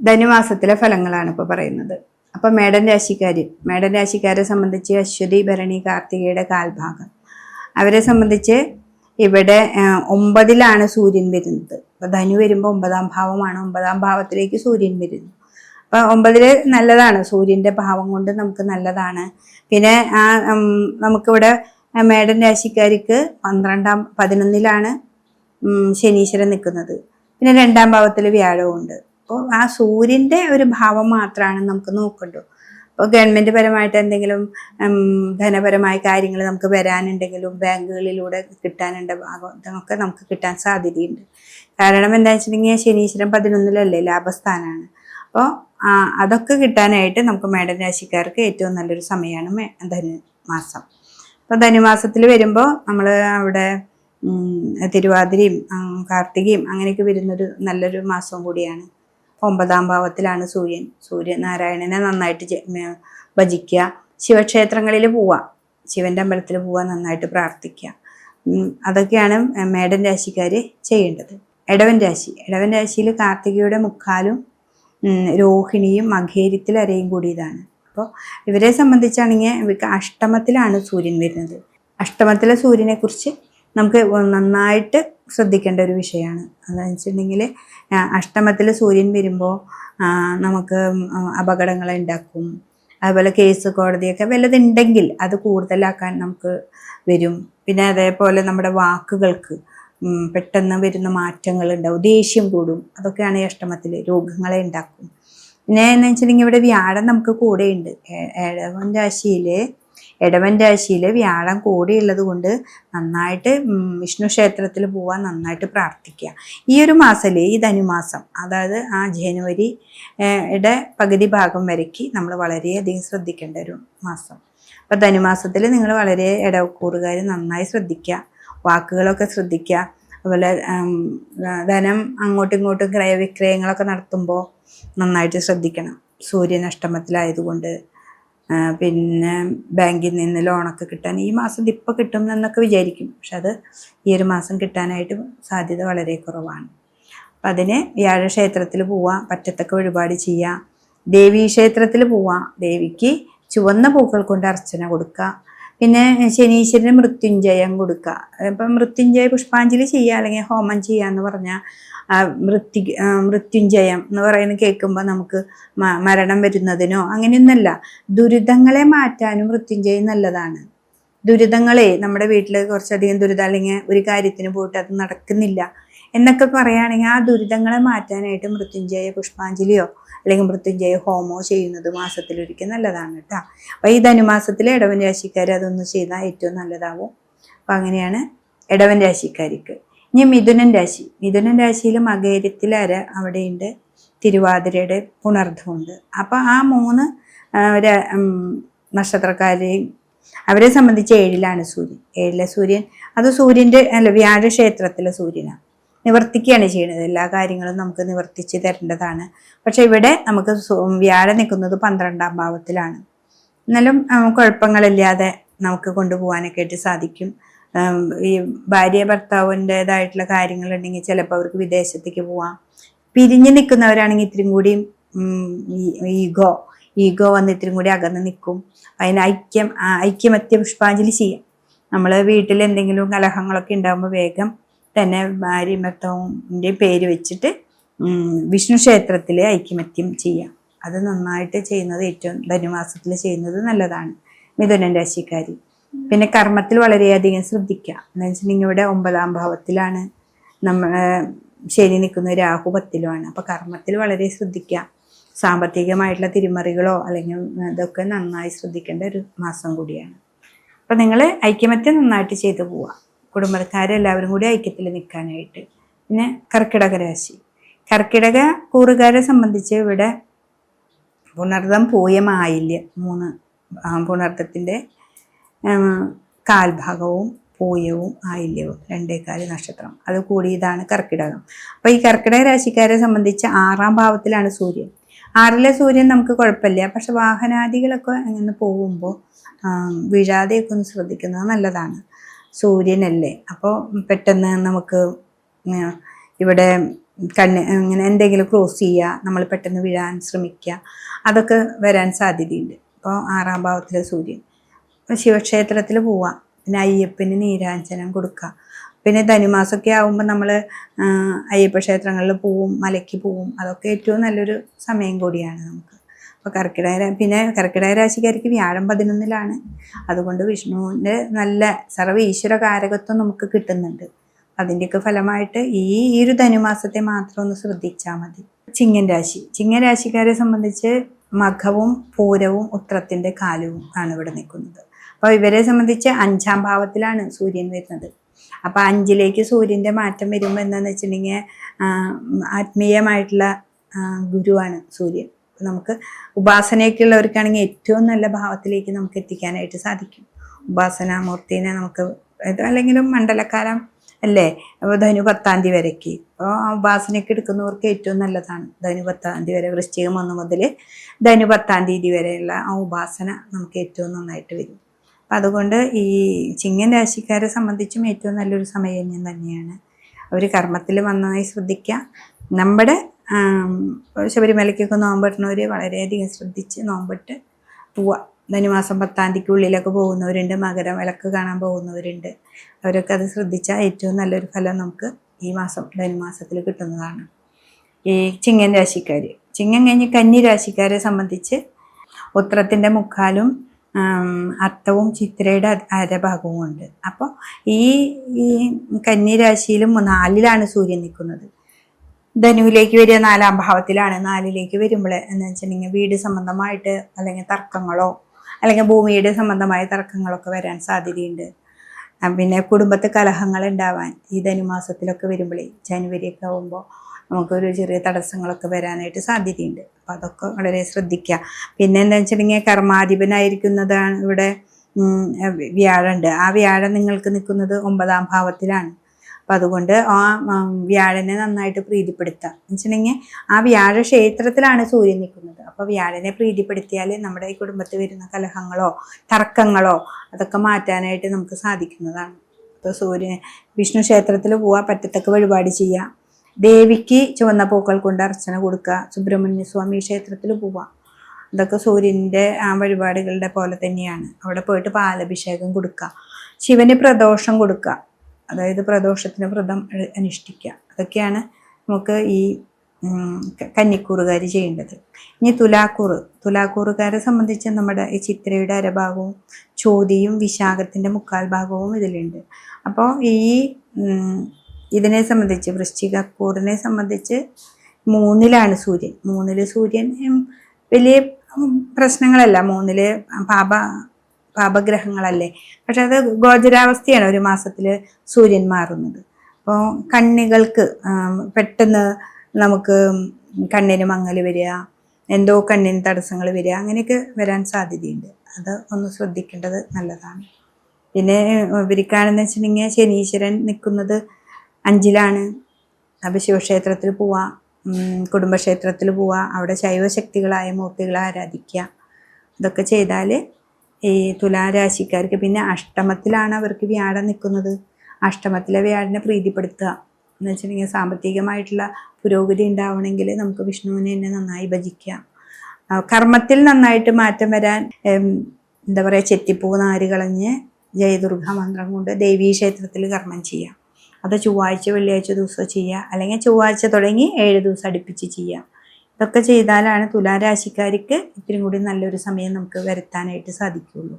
ധനുമാസത്തിലെ ഫലങ്ങളാണ് ഇപ്പോൾ പറയുന്നത്. അപ്പം മേടൻ രാശിക്കാർ മേടൻ രാശിക്കാരെ സംബന്ധിച്ച് അശ്വതി ഭരണി കാർത്തികയുടെ കാൽഭാഗം. അവരെ സംബന്ധിച്ച് ഇവിടെ ഒമ്പതിലാണ് സൂര്യൻ വരുന്നത്. അപ്പൊ ധനു വരുമ്പോൾ ഒമ്പതാം ഭാവമാണ്. ഒമ്പതാം ഭാവത്തിലേക്ക് സൂര്യൻ വരുന്നു. അപ്പൊ ഒമ്പതിൽ നല്ലതാണ്. സൂര്യന്റെ ഭാവം കൊണ്ട് നമുക്ക് നല്ലതാണ്. പിന്നെ ആ നമുക്കിവിടെ മേഡൻ രാശിക്കാർക്ക് പന്ത്രണ്ടാം പതിനൊന്നിലാണ് ശനീശ്വരൻ നിൽക്കുന്നത്. പിന്നെ രണ്ടാം ഭാവത്തിൽ വ്യാഴവും ഉണ്ട് അപ്പോൾ ആ സൂര്യന്റെ ഒരു ഭാവം മാത്രമാണ് നമുക്ക് നോക്കേണ്ടത്. അപ്പോൾ ഗവൺമെന്റ് പരമായിട്ട് എന്തെങ്കിലും ധനപരമായ കാര്യങ്ങൾ നമുക്ക് വരാനുണ്ടെങ്കിലും ബാങ്കുകളിലൂടെ കിട്ടാനുണ്ട് ഭാഗം ഇതൊക്കെ നമുക്ക് കിട്ടാൻ സാധ്യതയുണ്ട്. കാരണം എന്താ വെച്ചിട്ടുണ്ടെങ്കിൽ ശനീശ്വരൻ പതിനൊന്നിലല്ലേ ലാഭസ്ഥാനാണ്. അപ്പോൾ അതൊക്കെ കിട്ടാനായിട്ട് നമുക്ക് മേടൻ രാശിക്കാർക്ക് ഏറ്റവും നല്ലൊരു സമയമാണ് ധനുമാസം. ധനു മാസം അപ്പോൾ ധനുമാസത്തിൽ വരുമ്പോൾ നമ്മൾ അവിടെ തിരുവാതിരയും കാർത്തികയും അങ്ങനെയൊക്കെ വരുന്നൊരു നല്ലൊരു മാസവും കൂടിയാണ്. ഒമ്പതാം ഭാവത്തിലാണ് സൂര്യൻ. സൂര്യനാരായണനെ നന്നായിട്ട് ഭജിക്കുക. ശിവക്ഷേത്രങ്ങളിൽ പോവുക. ശിവന്റെ അമ്പലത്തിൽ പോവുക നന്നായിട്ട് പ്രാർത്ഥിക്കുക. അതൊക്കെയാണ് മേടൻ രാശിക്കാർ ചെയ്യേണ്ടത്. ഇടവൻ രാശി. ഇടവൻ രാശിയിൽ കാർത്തികയുടെ മുക്കാലും രോഹിണിയും മഘേരത്തിൽ അരയും കൂടിയതാണ്. അപ്പോൾ ഇവരെ സംബന്ധിച്ചാണെങ്കിൽ ഇവർക്ക് അഷ്ടമത്തിലാണ് സൂര്യൻ വരുന്നത്. അഷ്ടമത്തിലെ സൂര്യനെക്കുറിച്ച് നമുക്ക് നന്നായിട്ട് ശ്രദ്ധിക്കേണ്ട ഒരു വിഷയമാണ്. അതെന്ന് വെച്ചിട്ടുണ്ടെങ്കിൽ അഷ്ടമത്തിൽ സൂര്യൻ വരുമ്പോൾ നമുക്ക് അപകടങ്ങൾ ഉണ്ടാക്കും. അതുപോലെ കേസ് കോടതിയൊക്കെ വല്ലതുണ്ടെങ്കിൽ അത് കൂടുതലാക്കാൻ നമുക്ക് വരും. പിന്നെ അതേപോലെ നമ്മുടെ വാക്കുകൾക്ക് പെട്ടെന്ന് വരുന്ന മാറ്റങ്ങൾ ഉണ്ടാവും. ദേഷ്യം കൂടും. അതൊക്കെയാണ് ഈ അഷ്ടമത്തിൽ രോഗങ്ങളെ ഉണ്ടാക്കും. പിന്നെ എന്ന് വെച്ചിട്ടുണ്ടെങ്കിൽ ഇവിടെ വ്യാഴം നമുക്ക് കൂടെയുണ്ട്. ഏഴാം രാശിയിൽ ഇടവൻ രാശിയിൽ വ്യാഴം കൂടിയുള്ളത് കൊണ്ട് നന്നായിട്ട് വിഷ്ണു ക്ഷേത്രത്തിൽ പോവാൻ നന്നായിട്ട് പ്രാർത്ഥിക്കുക. ഈ ഒരു മാസത്തിൽ ഈ ധനുമാസം അതായത് ആ ജനുവരി യുടെ പകുതി ഭാഗം വരയ്ക്ക് നമ്മൾ വളരെയധികം ശ്രദ്ധിക്കേണ്ട ഒരു മാസം. അപ്പോൾ ധനുമാസത്തിൽ നിങ്ങൾ വളരെ ഇടക്കൂറുകാർ നന്നായി ശ്രദ്ധിക്കുക വാക്കുകളൊക്കെ ശ്രദ്ധിക്കുക. അതുപോലെ ധനം അങ്ങോട്ടും ഇങ്ങോട്ടും ക്രയവിക്രയങ്ങളൊക്കെ നടത്തുമ്പോൾ നന്നായിട്ട് ശ്രദ്ധിക്കണം. ആ, പിന്നെ ബാങ്കിൽ നിന്ന് ലോണൊക്കെ കിട്ടാൻ ഈ മാസം ഇപ്പം കിട്ടും എന്നൊക്കെ വിചാരിക്കും. പക്ഷെ അത് ഈ ഒരു മാസം കിട്ടാനായിട്ട് സാധ്യത വളരെ കുറവാണ്. അപ്പം അതിന് വ്യാഴക്ഷേത്രത്തിൽ പോവാം പറ്റത്തക്ക വഴിപാട് ചെയ്യാം. ദേവീ ക്ഷേത്രത്തിൽ പോവാം. ദേവിക്ക് ചുവന്ന പൂക്കൾ കൊണ്ട് അർച്ചന കൊടുക്കുക പിന്നെ ശനീശ്വരന് മൃത്യുഞ്ജയം കൊടുക്കുക ഇപ്പം മൃത്യുഞ്ജയ പുഷ്പാഞ്ജലി ചെയ്യുക അല്ലെങ്കിൽ ഹോമം ചെയ്യുക എന്ന് പറഞ്ഞാൽ മൃത്യു മൃത്യുഞ്ജയം എന്ന് പറയുന്നത് കേൾക്കുമ്പോൾ നമുക്ക് മരണം വരുന്നതിനോ അങ്ങനെയൊന്നല്ല ദുരിതങ്ങളെ മാറ്റാനും മൃത്യുഞ്ജയം നല്ലതാണ്. ദുരിതങ്ങളെ നമ്മുടെ വീട്ടിൽ കുറച്ചധികം ദുരിതം അല്ലെങ്കിൽ ഒരു കാര്യത്തിന് പോയിട്ട് അത് നടക്കുന്നില്ല. എന്നൊക്കെ പറയുകയാണെങ്കിൽ ആ ദുരിതങ്ങളെ മാറ്റാനായിട്ട് മൃത്യുഞ്ജയ പുഷ്പാഞ്ജലിയോ അല്ലെങ്കിൽ മൃത്യുഞ്ജയ ഹോമോ ചെയ്യുന്നത് മാസത്തിലൊരിക്കൽ നല്ലതാണ് കേട്ടോ. അപ്പോൾ ഈ ധനുമാസത്തിലെ ഇടവൻ രാശിക്കാർ അതൊന്ന് ചെയ്താൽ ഏറ്റവും നല്ലതാവും. അപ്പം അങ്ങനെയാണ് ഇടവൻ രാശിക്കാർക്ക് ഇനി മിഥുനൻ രാശി. മിഥുനൻ രാശിയിൽ മകേരത്തിലര അവിടെയുണ്ട്. തിരുവാതിരയുടെ പുണർദ്ധമുണ്ട് അപ്പോൾ ആ മൂന്ന് നക്ഷത്രക്കാരെയും അവരെ സംബന്ധിച്ച് ഏഴിലാണ് സൂര്യൻ. ഏഴിലെ സൂര്യൻ അത് സൂര്യന്റെ അല്ല വ്യാഴക്ഷേത്രത്തിലെ സൂര്യനാണ്. നിവർത്തിക്കുകയാണ് ചെയ്യുന്നത്. എല്ലാ കാര്യങ്ങളും നമുക്ക് നിവർത്തിച്ച് തരേണ്ടതാണ്. പക്ഷെ ഇവിടെ നമുക്ക് വ്യാഴം നിൽക്കുന്നത് പന്ത്രണ്ടാം ഭാവത്തിലാണ്. എന്നാലും കുഴപ്പങ്ങളില്ലാതെ നമുക്ക് കൊണ്ടുപോകാനൊക്കെ ആയിട്ട് സാധിക്കും. ഈ ഭാര്യ ഭർത്താവിന്റെതായിട്ടുള്ള കാര്യങ്ങളുണ്ടെങ്കിൽ ചിലപ്പോൾ അവർക്ക് വിദേശത്തേക്ക് പോവാം. പിരിഞ്ഞ് നിൽക്കുന്നവരാണെങ്കിൽ ഇത്തിരി കൂടിയും ഈഗോ ഈഗോ വന്ന് ഇത്തിരി കൂടി അകന്ന് നിൽക്കും. അതിന് ഐക്യം ഐക്യമത്യ പുഷ്പാഞ്ജലി ചെയ്യാം. നമ്മൾ വീട്ടിൽ എന്തെങ്കിലും കലഹങ്ങളൊക്കെ ഉണ്ടാകുമ്പോൾ വേഗം തന്നെ ഭാര്യയും ഭർത്താവിന്റെ പേര് വെച്ചിട്ട് വിഷ്ണു ക്ഷേത്രത്തിൽ ഐക്യമത്യം ചെയ്യാം. അത് നന്നായിട്ട് ചെയ്യുന്നത് ഏറ്റവും ധനുമാസത്തിൽ ചെയ്യുന്നത് നല്ലതാണ് മിഥുനൻ രാശിക്കാരി. പിന്നെ കർമ്മത്തിൽ വളരെയധികം ശ്രദ്ധിക്കുക എന്ന് വെച്ചിട്ടുണ്ടെങ്കിൽ ഇവിടെ ഒമ്പതാം ഭാവത്തിലാണ് നമ്മൾ ശനി നിൽക്കുന്ന രാഹു പത്തിലുമാണ്. അപ്പോൾ കർമ്മത്തിൽ വളരെ ശ്രദ്ധിക്കുക സാമ്പത്തികമായിട്ടുള്ള തിരിമറികളോ അല്ലെങ്കിൽ ഇതൊക്കെ നന്നായി ശ്രദ്ധിക്കേണ്ട ഒരു മാസം കൂടിയാണ്. അപ്പം നിങ്ങൾ ഐക്യമത്യം നന്നായിട്ട് ചെയ്തു പോവുക കുടുംബക്കാരെല്ലാവരും കൂടി ഐക്യത്തിൽ നിൽക്കാനായിട്ട്. പിന്നെ കർക്കിടക രാശി. കർക്കിടക കൂറുകാരെ സംബന്ധിച്ച് ഇവിടെ പുണർദം പൂയമായില്യം മൂന്ന് പുണർദത്തിന്റെ കാൽഭാഗവും പൂയവും ആയില്യവും രണ്ടേകാൽ നക്ഷത്രം. അത് കൂടിയതാണ് കർക്കിടകം. അപ്പോൾ ഈ കർക്കിടക രാശിക്കാരെ സംബന്ധിച്ച് ആറാം ഭാവത്തിലാണ് സൂര്യൻ. ആറിലെ സൂര്യൻ നമുക്ക് കുഴപ്പമില്ല. പക്ഷെ വാഹനാദികളൊക്കെ അങ്ങനെ പോകുമ്പോൾ വീഴാതെയൊക്കെ ഒന്ന് ശ്രദ്ധിക്കുന്നത് നല്ലതാണ്. സൂര്യനല്ലേ? അപ്പോൾ പെട്ടെന്ന് നമുക്ക് ഇവിടെ കണ്ണ് ഇങ്ങനെ എന്തെങ്കിലും ക്രോസ് ചെയ്യുക നമ്മൾ പെട്ടെന്ന് വീഴാൻ ശ്രമിക്കുക അതൊക്കെ വരാൻ സാധ്യതയുണ്ട്. അപ്പോൾ ആറാം ഭാവത്തിലെ സൂര്യൻ. ശിവക്ഷേത്രത്തിൽ പോവാം. പിന്നെ അയ്യപ്പന് നീരാഞ്ജനം കൊടുക്കുക. പിന്നെ ധനുമാസമൊക്കെ ആകുമ്പോൾ നമ്മൾ അയ്യപ്പ ക്ഷേത്രങ്ങളിൽ പോവും മലയ്ക്ക് പോവും. അതൊക്കെ ഏറ്റവും നല്ലൊരു സമയം കൂടിയാണ് നമുക്ക്. അപ്പോൾ കർക്കിടക പിന്നെ കർക്കിടക രാശിക്കാർക്ക് വ്യാഴം പതിനൊന്നിലാണ്. അതുകൊണ്ട് വിഷ്ണുവിന്റെ നല്ല സർവ ഈശ്വര കാരകത്വം നമുക്ക് കിട്ടുന്നുണ്ട്. അതിന്റെയൊക്കെ ഫലമായിട്ട് ഈ ഈ ഒരു ധനുമാസത്തെ മാത്രം ഒന്ന് ശ്രദ്ധിച്ചാൽ മതി. ചിങ്ങൻ രാശി. ചിങ്ങൻ രാശിക്കാരെ സംബന്ധിച്ച് മഖവും പൂരവും ഉത്രത്തിന്റെ കാലവും ആണ് ഇവിടെ നിൽക്കുന്നത്. അപ്പോൾ ഇവരെ സംബന്ധിച്ച് അഞ്ചാം ഭാവത്തിലാണ് സൂര്യൻ വരുന്നത്. അപ്പോൾ അഞ്ചിലേക്ക് സൂര്യന്റെ മാറ്റം വരുമ്പോൾ എന്താണെന്ന് വെച്ചിട്ടുണ്ടെങ്കിൽ ആത്മീയമായിട്ടുള്ള ഗുരുവാണ് സൂര്യൻ. നമുക്ക് ഉപാസനയൊക്കെയുള്ളവർക്കാണെങ്കിൽ ഏറ്റവും നല്ല ഭാവത്തിലേക്ക് നമുക്ക് എത്തിക്കാനായിട്ട് സാധിക്കും. ഉപാസനാമൂർത്തിനെ നമുക്ക് അല്ലെങ്കിലും മണ്ഡലക്കാലം അല്ലേ? ധനു പത്താം തീയതി വരയ്ക്ക് അപ്പോൾ ആ ഉപാസനയൊക്കെ എടുക്കുന്നവർക്ക് ഏറ്റവും നല്ലതാണ്. ധനു പത്താം തീയതി വരെ വൃശ്ചികം ഒന്ന് മുതൽ ധനു പത്താം തീയതി വരെയുള്ള ആ ഉപാസന നമുക്ക് ഏറ്റവും നന്നായിട്ട് വരും. അപ്പം അതുകൊണ്ട് ഈ ചിങ്ങൻ രാശിക്കാരെ സംബന്ധിച്ചും ഏറ്റവും നല്ലൊരു സമയം തന്നെയാണ്. അവർ കർമ്മത്തിൽ വന്നതായി ശ്രദ്ധിക്കുക നമ്മുടെ ശബരിമലയ്ക്കൊക്കെ നോമ്പിടുന്നവർ വളരെയധികം ശ്രദ്ധിച്ച് നോമ്പിട്ട് പോവുക ധനുമാസം പത്താം തീയതിക്കുള്ളിലൊക്കെ പോകുന്നവരുണ്ട് മകര വിളക്ക് കാണാൻ പോകുന്നവരുണ്ട്. അവരൊക്കെ അത് ശ്രദ്ധിച്ചാൽ ഏറ്റവും നല്ലൊരു ഫലം നമുക്ക് ഈ മാസം ധനുമാസത്തിൽ കിട്ടുന്നതാണ്. ഈ ചിങ്ങൻ രാശിക്കാർ ചിങ്ങൻ കഴിഞ്ഞ് കന്നി രാശിക്കാരെ സംബന്ധിച്ച് ഉത്രത്തിന്റെ മുക്കാലും അർത്ഥവും ചിത്രയുടെ അരഭാഗവും ഉണ്ട് അപ്പോൾ ഈ ഈ കന്നി രാശിയിലും നാലിലാണ് സൂര്യൻ നിൽക്കുന്നത് ധനുവിലേക്ക് വരിക നാലാം ഭാവത്തിലാണ്. നാലിലേക്ക് വരുമ്പോൾ എന്ന് വെച്ചിട്ടുണ്ടെങ്കിൽ വീട് സംബന്ധമായിട്ട് അല്ലെങ്കിൽ തർക്കങ്ങളോ അല്ലെങ്കിൽ ഭൂമിയുടെ സംബന്ധമായ തർക്കങ്ങളൊക്കെ വരാൻ സാധ്യതയുണ്ട്. പിന്നെ കുടുംബത്തെ കലഹങ്ങൾ ഉണ്ടാവാൻ ഈ ധനുമാസത്തിലൊക്കെ വരുമ്പോഴേ ജനുവരി ഒക്കെ ആകുമ്പോൾ നമുക്കൊരു ചെറിയ തടസ്സങ്ങളൊക്കെ വരാനായിട്ട് സാധ്യതയുണ്ട്. അപ്പം അതൊക്കെ വളരെ ശ്രദ്ധിക്കുക പിന്നെ എന്താ വെച്ചിട്ടുണ്ടെങ്കിൽ കർമാധിപനായിരിക്കുന്നതാണ് ഇവിടെ വ്യാഴമുണ്ട് ആ വ്യാഴം നിങ്ങൾക്ക് നിൽക്കുന്നത് ഒമ്പതാം ഭാവത്തിലാണ്. അപ്പം അതുകൊണ്ട് ആ വ്യാഴനെ നന്നായിട്ട് പ്രീതിപ്പെടുത്തുക എന്ന് വെച്ചിട്ടുണ്ടെങ്കിൽ ആ വ്യാഴ ക്ഷേത്രത്തിലാണ് സൂര്യൻ നിൽക്കുന്നത്. അപ്പോൾ വ്യാഴനെ പ്രീതിപ്പെടുത്തിയാൽ നമ്മുടെ ഈ കുടുംബത്തിൽ വരുന്ന കലഹങ്ങളോ തർക്കങ്ങളോ അതൊക്കെ മാറ്റാനായിട്ട് നമുക്ക് സാധിക്കുന്നതാണ്. അപ്പോൾ സൂര്യൻ വിഷ്ണു ക്ഷേത്രത്തിൽ പോവുക പറ്റത്തക്ക വഴിപാട് ചെയ്യുക ദേവിക്ക് ചുവന്ന പൂക്കൾ കൊണ്ട് അർച്ചന കൊടുക്കുക സുബ്രഹ്മണ്യ സ്വാമി ക്ഷേത്രത്തിൽ പോവാം. അതൊക്കെ സൂര്യന്റെ ആ വഴിപാടുകളുടെ പോലെ തന്നെയാണ്. അവിടെ പോയിട്ട് പാലഭിഷേകം കൊടുക്കുക ശിവന് പ്രദോഷം കൊടുക്കുക അതായത് പ്രദോഷത്തിന് വ്രതം അനുഷ്ഠിക്കുക. അതൊക്കെയാണ് നമുക്ക് ഈ കന്നിക്കൂറുകാർ ചെയ്യേണ്ടത്. ഇനി തുലാക്കൂറ്. തുലാക്കൂറുകാരെ സംബന്ധിച്ച് നമ്മുടെ ഈ ചിത്രയുടെ അരഭാഗവും ചോതിയും വിശാഖത്തിന്റെ മുക്കാൽ ഭാഗവും ഇതിലുണ്ട്. അപ്പോൾ ഈ ഇതിനെ സംബന്ധിച്ച് വൃശ്ചികക്കൂറിനെ സംബന്ധിച്ച് മൂന്നിലാണ് സൂര്യൻ. മൂന്നിൽ സൂര്യൻ വലിയ പ്രശ്നങ്ങളല്ല. മൂന്നിൽ പാപ പാപഗ്രഹങ്ങളല്ലേ? പക്ഷെ അത് ഗോചരാവസ്ഥയാണ് ഒരു മാസത്തിൽ സൂര്യൻ മാറുന്നത്. അപ്പോൾ കണ്ണികൾക്ക് പെട്ടെന്ന് നമുക്ക് കണ്ണിന് മങ്ങൽ വരിക എന്തോ കണ്ണിന് തടസ്സങ്ങൾ വരിക അങ്ങനെയൊക്കെ വരാൻ സാധ്യതയുണ്ട്. അത് ഒന്ന് ശ്രദ്ധിക്കേണ്ടത് നല്ലതാണ്. പിന്നെ ഇവർക്കാണെന്ന് വെച്ചിട്ടുണ്ടെങ്കിൽ ശനീശ്വരൻ നിൽക്കുന്നത് അഞ്ചിലാണ്. അപ്പോൾ ശിവക്ഷേത്രത്തിൽ പോവാം കുടുംബക്ഷേത്രത്തിൽ പോവാം അവിടെ ശൈവശക്തികളായ മൂർത്തികളെ ആരാധിക്കുക. ഇതൊക്കെ ചെയ്താൽ ഈ തുലാരാശിക്കാർക്ക് പിന്നെ അഷ്ടമത്തിലാണ് അവർക്ക് വ്യാഴം നിൽക്കുന്നത്. അഷ്ടമത്തിലെ വ്യാഴനെ പ്രീതിപ്പെടുത്തുക. എന്ന് വെച്ചിട്ടുണ്ടെങ്കിൽ സാമ്പത്തികമായിട്ടുള്ള പുരോഗതി ഉണ്ടാവണമെങ്കിൽ നമുക്ക് വിഷ്ണുവിനെ തന്നെ നന്നായി ഭജിക്കാം കർമ്മത്തിൽ നന്നായിട്ട് മാറ്റം വരാൻ എന്താ പറയുക ചെത്തിപ്പൂ നാര് കളഞ്ഞ് ജയദുർഗ മന്ത്രം കൊണ്ട് ദേവീ ക്ഷേത്രത്തിൽ കർമ്മം ചെയ്യാം അത് ചൊവ്വാഴ്ച വെള്ളിയാഴ്ച ദിവസം ചെയ്യുക. അല്ലെങ്കിൽ ചൊവ്വാഴ്ച തുടങ്ങി ഏഴ് ദിവസം അടുപ്പിച്ച് ചെയ്യാം ഇതൊക്കെ ചെയ്താലാണ് തുലാരാശിക്കാർക്ക് ഇത്തിരി കൂടി നല്ലൊരു സമയം നമുക്ക് വരുത്താനായിട്ട് സാധിക്കുകയുള്ളൂ.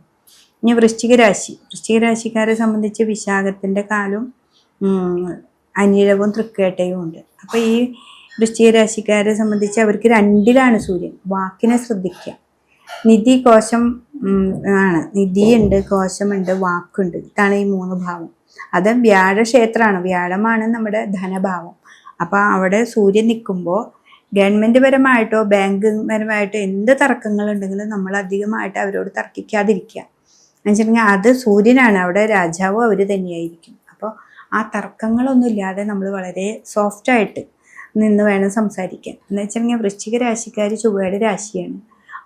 ഇനി വൃശ്ചിക രാശി. വൃശ്ചിക രാശിക്കാരെ സംബന്ധിച്ച് വിശാഖത്തിന്റെ കാലും അനിഴവും തൃക്കേട്ടയും ഉണ്ട്. അപ്പോൾ ഈ വൃശ്ചിക രാശിക്കാരെ സംബന്ധിച്ച് അവർക്ക് രണ്ടിലാണ് സൂര്യൻ. വാക്കിനെ ശ്രദ്ധിക്കുക. നിധി കോശം ആണ്. നിധിയുണ്ട് കോശമുണ്ട് വാക്കുണ്ട്. ഇതാണ് ഈ മൂന്ന് ഭാവം. അത് വ്യാഴക്ഷേത്രമാണ്. വ്യാഴമാണ് നമ്മുടെ ധനഭാവം. അപ്പോൾ അവിടെ സൂര്യൻ നിൽക്കുമ്പോൾ ഗവൺമെന്റ് പരമായിട്ടോ ബാങ്ക് പരമായിട്ടോ എന്ത് തർക്കങ്ങളുണ്ടെങ്കിലും നമ്മൾ അധികമായിട്ട് അവരോട് തർക്കിക്കാതിരിക്കുക. എന്ന് വെച്ചിട്ടുണ്ടെങ്കിൽ അത് സൂര്യനാണ് അവിടെ രാജാവും അവർ തന്നെയായിരിക്കും. അപ്പോൾ ആ തർക്കങ്ങളൊന്നും ഇല്ലാതെ നമ്മൾ വളരെ സോഫ്റ്റായിട്ട് നിന്ന് വേണം സംസാരിക്കാൻ. എന്ന് വെച്ചിട്ടുണ്ടെങ്കിൽ വൃശ്ചിക രാശിക്കാർ ചൊവ്വയുടെ രാശിയാണ്.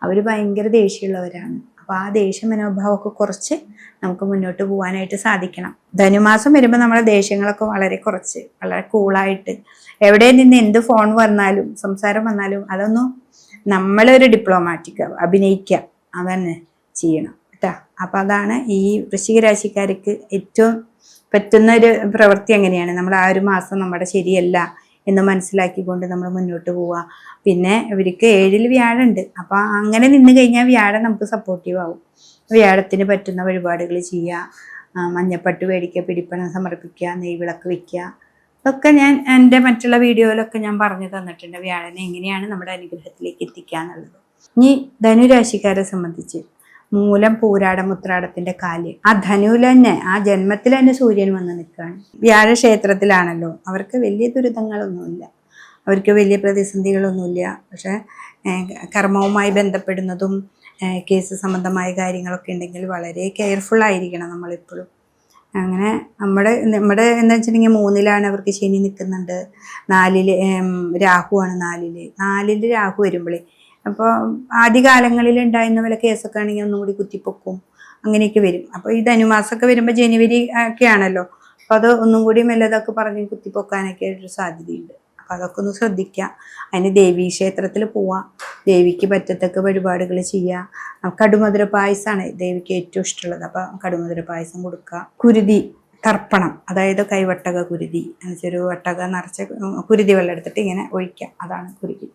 അവർ ഭയങ്കര ദേഷ്യമുള്ളവരാണ്. അപ്പോൾ ആ ദേഷ്യ മനോഭാവമൊക്കെ കുറച്ച് നമുക്ക് മുന്നോട്ട് പോകാനായിട്ട് സാധിക്കണം. ധനുമാസം വരുമ്പോൾ നമ്മുടെ ദേഷ്യങ്ങളൊക്കെ വളരെ കുറച്ച് വളരെ കൂളായിട്ട്. എവിടെ നിന്ന് എന്ത് ഫോൺ വന്നാലും സംസാരം വന്നാലും അതൊന്നും നമ്മളൊരു ഡിപ്ലോമാറ്റിക് അഭിനയിക്കുക അതന്നെ ചെയ്യണം കേട്ടോ അപ്പം അതാണ് ഈ വൃശ്ചിക രാശിക്കാർക്ക് ഏറ്റവും പറ്റുന്ന ഒരു പ്രവൃത്തി എങ്ങനെയാണ് നമ്മൾ ആ ഒരു മാസം നമ്മുടെ ശരിയല്ല എന്ന് മനസ്സിലാക്കിക്കൊണ്ട് നമ്മൾ മുന്നോട്ട് പോവുക. പിന്നെ ഇവർക്ക് ഏഴിൽ വ്യാഴമുണ്ട്. അപ്പോൾ അങ്ങനെ നിന്ന് കഴിഞ്ഞാൽ വ്യാഴം നമുക്ക് സപ്പോർട്ടീവ് ആവും. വ്യാഴത്തിന് പറ്റുന്ന വഴിപാടുകൾ ചെയ്യുക. മഞ്ഞപ്പട്ട് മേടിക്കുക പിടിപ്പണം സമർപ്പിക്കുക നെയ്വിളക്ക് വെക്കുക. ഇതൊക്കെ ഞാൻ എന്റെ മറ്റുള്ള വീഡിയോയിലൊക്കെ ഞാൻ പറഞ്ഞു തന്നിട്ടുണ്ട്. വ്യാഴനെ എങ്ങനെയാണ് നമ്മുടെ അനുഗ്രഹത്തിലേക്ക് എത്തിക്കുക എന്നുള്ളത്. ഇനി ധനുരാശിക്കാരെ സംബന്ധിച്ച് മൂലം പൂരാടം ഉത്രാടത്തിന്റെ കാൽ. ആ ധനുവിൽ തന്നെ ആ ജന്മത്തിൽ തന്നെ സൂര്യൻ വന്ന് നിൽക്കുകയാണ്. വ്യാഴക്ഷേത്രത്തിലാണല്ലോ. അവർക്ക് വലിയ ദുരിതങ്ങളൊന്നുമില്ല. അവർക്ക് വലിയ പ്രതിസന്ധികളൊന്നുമില്ല. പക്ഷെ കർമ്മവുമായി ബന്ധപ്പെടുന്നതും കേസ് സംബന്ധമായ കാര്യങ്ങളൊക്കെ ഉണ്ടെങ്കിൽ വളരെ കെയർഫുൾ ആയിരിക്കണം നമ്മളെപ്പോഴും. അങ്ങനെ നമ്മുടെ നമ്മുടെ എന്താ വെച്ചിട്ടുണ്ടെങ്കിൽ മൂന്നിലാണ് അവർക്ക് ശനി നിൽക്കുന്നുണ്ട്. നാലിൽ രാഹുവാണ് നാലിൽ. നാലിൽ രാഹു വരുമ്പോഴേ അപ്പോൾ ആദ്യകാലങ്ങളിൽ ഉണ്ടായിരുന്ന വല്ല കേസൊക്കെ ആണെങ്കിൽ ഒന്നും കൂടി കുത്തിപ്പൊക്കും. അങ്ങനെയൊക്കെ വരും. അപ്പോൾ ഈ ധനുമാസമൊക്കെ വരുമ്പോൾ ജനുവരി ഒക്കെ ആണല്ലോ. അപ്പോൾ അത് ഒന്നും കൂടി മെല്ലതൊക്കെ പറഞ്ഞ് കുത്തിപ്പൊക്കാനൊക്കെ ഒരു സാധ്യതയുണ്ട്. അപ്പോൾ അതൊക്കെ ഒന്ന് ശ്രദ്ധിക്കുക അതിന് ദേവീ ക്ഷേത്രത്തിൽ പോവാം. ദേവിക്ക് പറ്റത്തക്ക വഴിപാടുകൾ ചെയ്യുക കടുമധുര പായസമാണ് ദേവിക്ക് ഏറ്റവും ഇഷ്ടമുള്ളത്. അപ്പോൾ കടുമധുര പായസം കൊടുക്കുക കുരുതി. തർപ്പണം അതായത് കൈവട്ടക കുരുതി ചെറു വട്ടക നിറച്ച കുരുതി വെള്ളം എടുത്തിട്ട് ഇങ്ങനെ ഒഴിക്കാം. അതാണ് കുരുതി.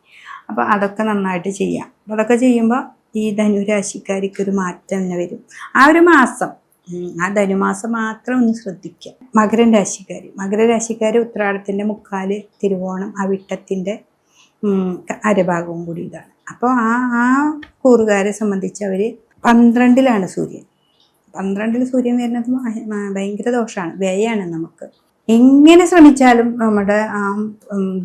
അപ്പോൾ അതൊക്കെ നന്നായിട്ട് ചെയ്യാം. അപ്പോൾ അതൊക്കെ ചെയ്യുമ്പോൾ ഈ ധനുരാശിക്കാർക്ക് ഒരു മാറ്റം തന്നെ വരും. ആ ഒരു മാസം ആ ധനുമാസം മാത്രം ഒന്ന് ശ്രദ്ധിക്കുക മകരൻ രാശിക്കാർ മകരരാശിക്കാർ ഉത്രാടത്തിന്റെ മുക്കാൽ തിരുവോണം ആ വിട്ടത്തിന്റെ അരഭാഗവും കൂടി ഇതാണ്. അപ്പോൾ ആ ആ കൂറുകാരെ സംബന്ധിച്ച് അവർ പന്ത്രണ്ടിലാണ് സൂര്യൻ. പന്ത്രണ്ടിൽ സൂര്യൻ വരുന്നത് ഭയങ്കര ദോഷമാണ് വ്യയാണ് നമുക്ക്. എങ്ങനെ ശ്രമിച്ചാലും നമ്മുടെ ആ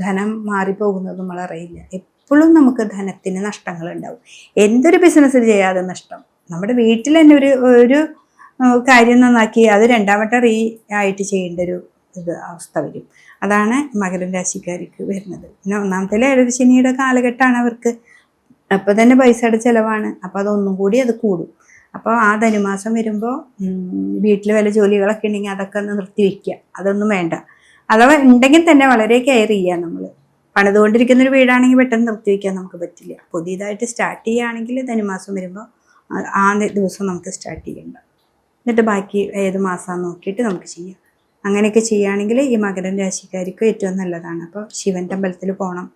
ധനം മാറിപ്പോകുന്നത് നമ്മൾ അറിയില്ല. എപ്പോഴും നമുക്ക് ധനത്തിന് നഷ്ടങ്ങൾ ഉണ്ടാവും എന്തൊരു ബിസിനസ് ചെയ്യാതെ നഷ്ടം? നമ്മുടെ വീട്ടിൽ തന്നെ ഒരു ഒരു കാര്യം നന്നാക്കി അത് രണ്ടാമത്തെ റീ ആയിട്ട് ചെയ്യേണ്ട ഒരു ഇത് അവസ്ഥ വരും. അതാണ് മകരം രാശിക്കാർക്ക് വരുന്നത്. പിന്നെ ഒന്നാമത്തെ ഏഴര ശനിയുടെ കാലഘട്ടമാണ് അവർക്ക്. അപ്പോൾ തന്നെ പൈസയുടെ ചിലവാണ്. അപ്പോൾ അതൊന്നും കൂടി അത് കൂടും. അപ്പോൾ ആ ധനുമാസം വരുമ്പോൾ വീട്ടിൽ വല്ല ജോലികളൊക്കെ ഉണ്ടെങ്കിൽ അതൊക്കെ ഒന്ന് നിർത്തി വയ്ക്കുക അതൊന്നും വേണ്ട. അഥവാ ഉണ്ടെങ്കിൽ തന്നെ വളരെ കെയർ ചെയ്യുക നമ്മൾ പണിതുകൊണ്ടിരിക്കുന്ന ഒരു വീടാണെങ്കിൽ പെട്ടെന്ന് നിർത്തി വയ്ക്കാൻ നമുക്ക് പറ്റില്ല. പുതിയതായിട്ട് സ്റ്റാർട്ട് ചെയ്യുകയാണെങ്കിൽ ധനുമാസം വരുമ്പോൾ ആ- ദിവസം നമുക്ക് സ്റ്റാർട്ട് ചെയ്യണ്ട. എന്നിട്ട് ബാക്കി ഏത് മാസമാണെന്ന് നോക്കിയിട്ട് നമുക്ക് ചെയ്യാം. അങ്ങനെയൊക്കെ ചെയ്യുകയാണെങ്കിൽ ഈ മകരം രാശിക്കാർക്ക് ഏറ്റവും നല്ലതാണ്. അപ്പോൾ ശിവന്റെ അമ്പലത്തിൽ പോകണം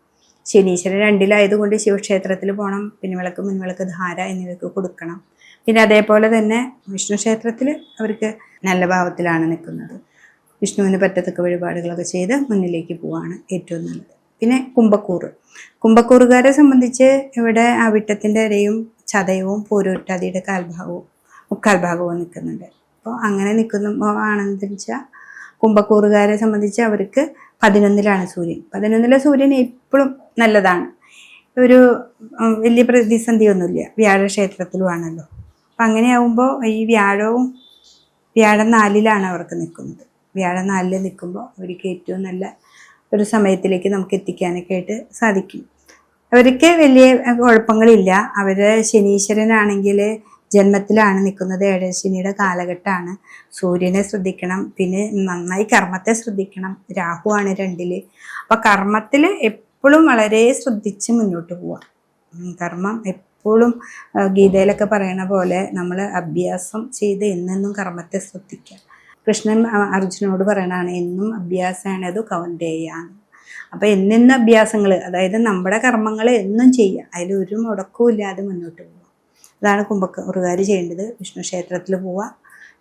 ശനീശ്വരൻ രണ്ടിലായതുകൊണ്ട് ശിവക്ഷേത്രത്തിൽ പോകണം പിന്നെ വിളക്ക് മുൻവിളക്ക് ധാര എന്നിവയൊക്കെ കൊടുക്കണം. പിന്നെ അതേപോലെ തന്നെ വിഷ്ണു ക്ഷേത്രത്തിൽ അവർക്ക് നല്ല ഭാവത്തിലാണ് നിൽക്കുന്നത്. വിഷ്ണുവിന് പറ്റത്തക്ക വഴിപാടുകളൊക്കെ ചെയ്ത് മുന്നിലേക്ക് പോവാണ് ഏറ്റവും നല്ലത്. പിന്നെ കുംഭക്കൂറ്. കുംഭക്കൂറുകാരെ സംബന്ധിച്ച് ഇവിടെ ആ വിട്ടത്തിന്റെ ഇരയും ചതയവും പോരൂട്ടാതിയുടെ കാൽഭാഗവും മുക്കാൽ ഭാഗവും നിൽക്കുന്നുണ്ട്. അപ്പോൾ അങ്ങനെ നിൽക്കുമ്പോൾ ആണെന്ന് വെച്ചാൽ കുംഭക്കൂറുകാരെ സംബന്ധിച്ച് അവർക്ക് പതിനൊന്നിലാണ് സൂര്യൻ. പതിനൊന്നിലെ സൂര്യൻ എപ്പോഴും നല്ലതാണ്. ഒരു വലിയ പ്രതിസന്ധിയൊന്നുമില്ല. വ്യാഴക്ഷേത്രത്തിലുമാണല്ലോ. അപ്പം അങ്ങനെയാവുമ്പോൾ ഈ വ്യാഴവും വ്യാഴം നാലിലാണ് അവർക്ക് നിൽക്കുന്നത്. വ്യാഴം നാലിൽ നിൽക്കുമ്പോൾ അവർക്ക് ഏറ്റവും നല്ല ഒരു സമയത്തിലേക്ക് നമുക്ക് എത്തിക്കാനൊക്കെ ആയിട്ട് സാധിക്കും. അവർക്ക് വലിയ കുഴപ്പങ്ങളില്ല. അവർ ശനീശ്വരനാണെങ്കിൽ ജന്മത്തിലാണ് നിൽക്കുന്നത്. ഏഴശനിയുടെ കാലഘട്ടമാണ്. സൂര്യനെ ശ്രദ്ധിക്കണം. പിന്നെ നന്നായി കർമ്മത്തെ ശ്രദ്ധിക്കണം. രാഹുവാണ് രണ്ടിൽ. അപ്പം കർമ്മത്തിൽ എപ്പോഴും വളരെ ശ്രദ്ധിച്ച് മുന്നോട്ട് പോവാം. കർമ്മം എപ്പോഴും ഗീതയിലൊക്കെ പറയണ പോലെ നമ്മൾ അഭ്യാസം ചെയ്ത് എന്നെന്നും കർമ്മത്തെ ശ്രദ്ധിക്കുക. കൃഷ്ണൻ അർജുനോട് പറയണതാണ് എന്നും അഭ്യാസമാണ് അത് കൗണ്ടേയാണ് അപ്പം എന്നെന്നും അഭ്യാസങ്ങൾ അതായത് നമ്മുടെ കർമ്മങ്ങൾ എന്നും ചെയ്യുക അതിൽ ഒരു മുടക്കവും ഇല്ലാതെ മുന്നോട്ട് പോവുക. അതാണ് കുംഭക്കുറുകാർ ചെയ്യേണ്ടത്. വിഷ്ണു ക്ഷേത്രത്തിൽ പോവുക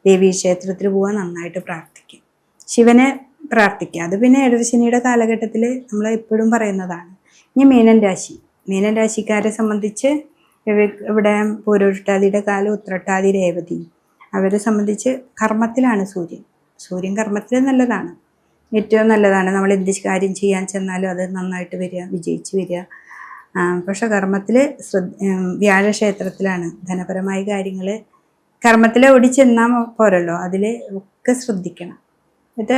ദേവീ ക്ഷേത്രത്തിൽ പോവുക നന്നായിട്ട് പ്രാർത്ഥിക്കുക. ശിവനെ പ്രാർത്ഥിക്കുക. അത് പിന്നെ എടരശനിയുടെ കാലഘട്ടത്തിൽ നമ്മൾ എപ്പോഴും പറയുന്നതാണ്. ഇനി മീനൻ രാശി. മീനൻ രാശിക്കാരെ സംബന്ധിച്ച് ഇവിടെ പൂരോഷ്ടാതിയുടെ കാലം ഉത്രട്ടാതി രേവതി. അവരെ സംബന്ധിച്ച് കർമ്മത്തിലാണ് സൂര്യൻ. സൂര്യൻ കർമ്മത്തിൽ നല്ലതാണ്. ഏറ്റവും നല്ലതാണ്. നമ്മൾ എന്ത് കാര്യം ചെയ്യാൻ ചെന്നാലും അത് നന്നായിട്ട് വരിക വിജയിച്ച് വരിക. പക്ഷെ കർമ്മത്തിൽ ശ്രദ്ധ വ്യാഴക്ഷേത്രത്തിലാണ് ധനപരമായ കാര്യങ്ങൾ കർമ്മത്തിൽ ഓടി ചെന്നാൽ പോരല്ലോ. അതിൽ ഒക്കെ ശ്രദ്ധിക്കണം. എന്നിട്ട്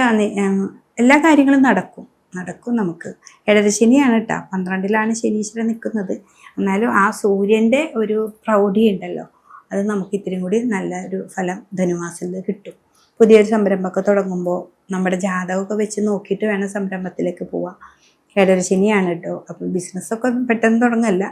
എല്ലാ കാര്യങ്ങളും നടക്കും. നടക്കും നമുക്ക്. ഏഴര ശനിയാണ് കേട്ടോ പന്ത്രണ്ടിലാണ് ശനീശ്വരൻ നിൽക്കുന്നത് എന്നാലും ആ സൂര്യന്റെ ഒരു പ്രൗഢി ഉണ്ടല്ലോ അത് നമുക്ക് ഇത്തിരി കൂടി നല്ലൊരു ഫലം ധനുമാസത്തിൽ കിട്ടും. പുതിയൊരു സംരംഭമൊക്കെ തുടങ്ങുമ്പോൾ നമ്മുടെ ജാതകമൊക്കെ വെച്ച് നോക്കിയിട്ട് വേണം സംരംഭത്തിലേക്ക് പോവാം കേടരശനിയാണ് ശനിയാണ് കേട്ടോ. അപ്പം ബിസിനസ്സൊക്കെ പെട്ടെന്ന് തുടങ്ങല്ല.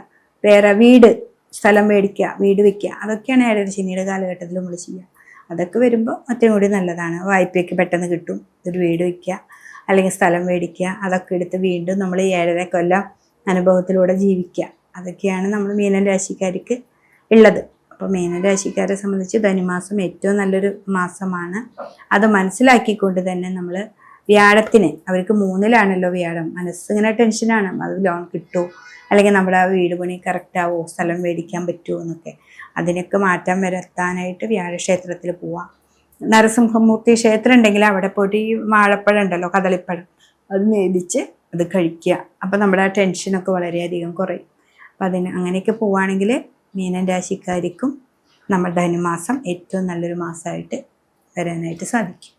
വേറെ വീട് സ്ഥലം മേടിക്കുക വീട് വെക്കുക അതൊക്കെയാണ് ഏഴര ശനിയുടെ കാലഘട്ടത്തിൽ നമ്മൾ ചെയ്യുക. അതൊക്കെ വരുമ്പോൾ ഒറ്റയും കൂടി നല്ലതാണ്. വായ്പയൊക്കെ പെട്ടെന്ന് കിട്ടും. ഒരു വീട് വയ്ക്കുക അല്ലെങ്കിൽ സ്ഥലം മേടിക്കുക അതൊക്കെ എടുത്ത് വീണ്ടും നമ്മൾ ഏഴര കൊല്ലം അനുഭവത്തിലൂടെ ജീവിക്കുക. അതൊക്കെയാണ് നമ്മൾ മീനൻ രാശിക്കാർക്ക് ഉള്ളത്. അപ്പോൾ മീനൻ രാശിക്കാരെ സംബന്ധിച്ച് ധനുമാസം ഏറ്റവും നല്ലൊരു മാസമാണ്. അത് മനസ്സിലാക്കിക്കൊണ്ട് തന്നെ നമ്മൾ വ്യാഴത്തിന് അവർക്ക് മൂന്നിലാണല്ലോ വ്യാഴം മനസ്സിങ്ങനെ ടെൻഷനാണ് അത് ലോൺ കിട്ടുമോ? അല്ലെങ്കിൽ നമ്മുടെ ആ വീട് പണി കറക്റ്റ് ആവോ? സ്ഥലം മേടിക്കാൻ പറ്റുമോ എന്നൊക്കെ. അതിനൊക്കെ മാറ്റം വരുത്താനായിട്ട് വ്യാഴക്ഷേത്രത്തിൽ പോവാം. നരസിംഹമൂർത്തി ക്ഷേത്രം ഉണ്ടെങ്കിൽ അവിടെ പോയിട്ട് ഈ വാഴപ്പഴം ഉണ്ടല്ലോ കദളിപ്പഴം അത് മേടിച്ച് അത് കഴിക്കുക. അപ്പം നമ്മുടെ ആ ടെൻഷനൊക്കെ വളരെയധികം കുറയും. അപ്പം അതിന് അങ്ങനെയൊക്കെ പോവുകയാണെങ്കിൽ മീനൻ രാശിക്കാർക്കും നമ്മുടെ ധനുമാസം ഏറ്റവും നല്ലൊരു മാസമായിട്ട് വരാനായിട്ട് സാധിക്കും.